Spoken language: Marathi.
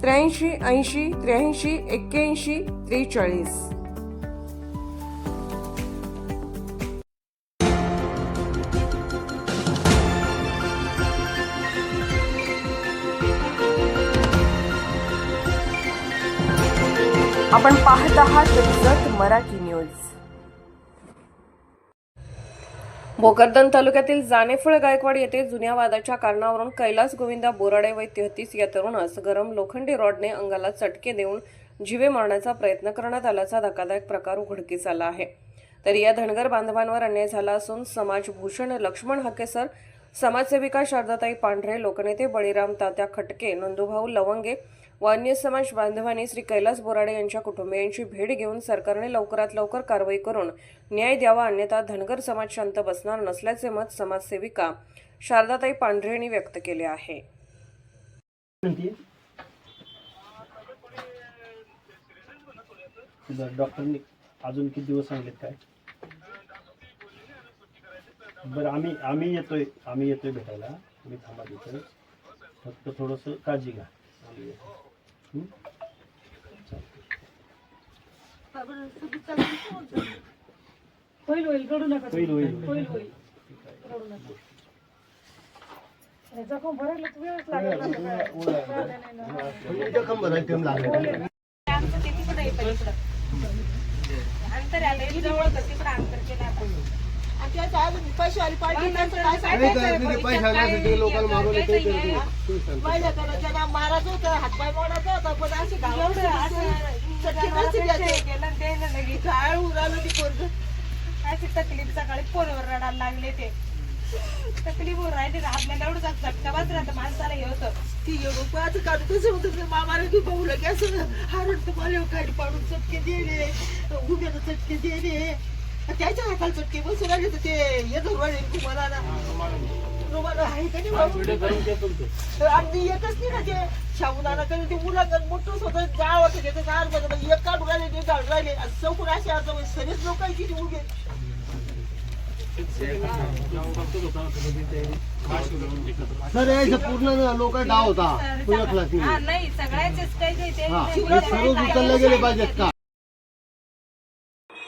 त्र्याऐंशी ऐंशी त्र्याऐंशी एक्क्याऐंशी त्रेचाळीस. आपण पाहत आहात जत मराठी न्यूज. भोकरदन तालुक्यातील जानेफळ गायकवाड येथे जुन्या वादाच्या कारणावरून कैलास गोविंदा बोराडे वय तेहतीस या तरुणास गरम लोखंडी रॉडने अंगाला चटके देऊन जीवे मारण्याचा प्रयत्न करण्यात आल्याचा धक्कादायक प्रकार उघडकीस आला आहे. तर या धनगर बांधवांवर अन्याय झाला असून समाजभूषण लक्ष्मण हाकेसर समाजसेविका शारदाताई पांढरे लोकनेते बळीराम तात्या खटके नंदुभाऊ लवंगे व अन्य समाज बांधवांनी श्री कैलास बोराडे यांच्या कुटुंबियांची भेट घेऊन सरकारने लवकरात लवकर कारवाई करून न्याय द्यावा अन्यथा धनगर समाज शांत बसणार नसल्याचे मत समाजसेविका शारदाताई पांढरे यांनी व्यक्त केले आहे. डॉक्टरनी अजून किती दिवस सांगितले काय बरं आम्ही आम्ही येतोय आम्ही येतोय भेटायला तुम्ही थांबा तिथे फक्त थोडंसं काळजी घ्या. हं? होईल होईल रडू नका होईल होईल होईल होईल रडू नका हे जखम भरायला तर वेळच लागेल ना आता काय. नाही, नाही, नाही. आमचं ते तिकडं आहे पलीकडं. अंतर जवळ होतं, तिकडं अंतर केलं आपण. पैसेवाली पार्टी त्यांचं काय सांगायचं? हे. मारायचं होतं, हातपाय मोडायचा होता, पण अशी गावात चटकी कशी द्यायची? काय उरालं ती पोरगं. अशी तकलीफ सकाळी फोनवर रडायला लागले ते तकलीफ होऊन राहिली ना आपल्याला एवढं झटका बसला तर माणसाला हे होतं ती एवढं काढून कसं होतं ते मामाने तू पाहू की असं हारून तर मला खाली पाडून चटके दिले उभ्यानं चटके दिले त्याच्या हाताला चटके बसून राहिले तर ते हे धरून राहिले तुम्हाला ना. रुमाला आहे का नाही बाबू? व्हिडिओ करून ते. तुमचं तर अगदी एकच नाही ना ते? शाबुदाना कधी ते मोठं होतं जाव होतं त्याचं गार बघा एक काढून राहिले ते काढून राहिले. आणि चौकून असे आता सगळेच सर यायचं पूर्ण लोक डाव होता. नाही सगळ्यांचेच काही ते सर्व उचलले गेले पाहिजेत का?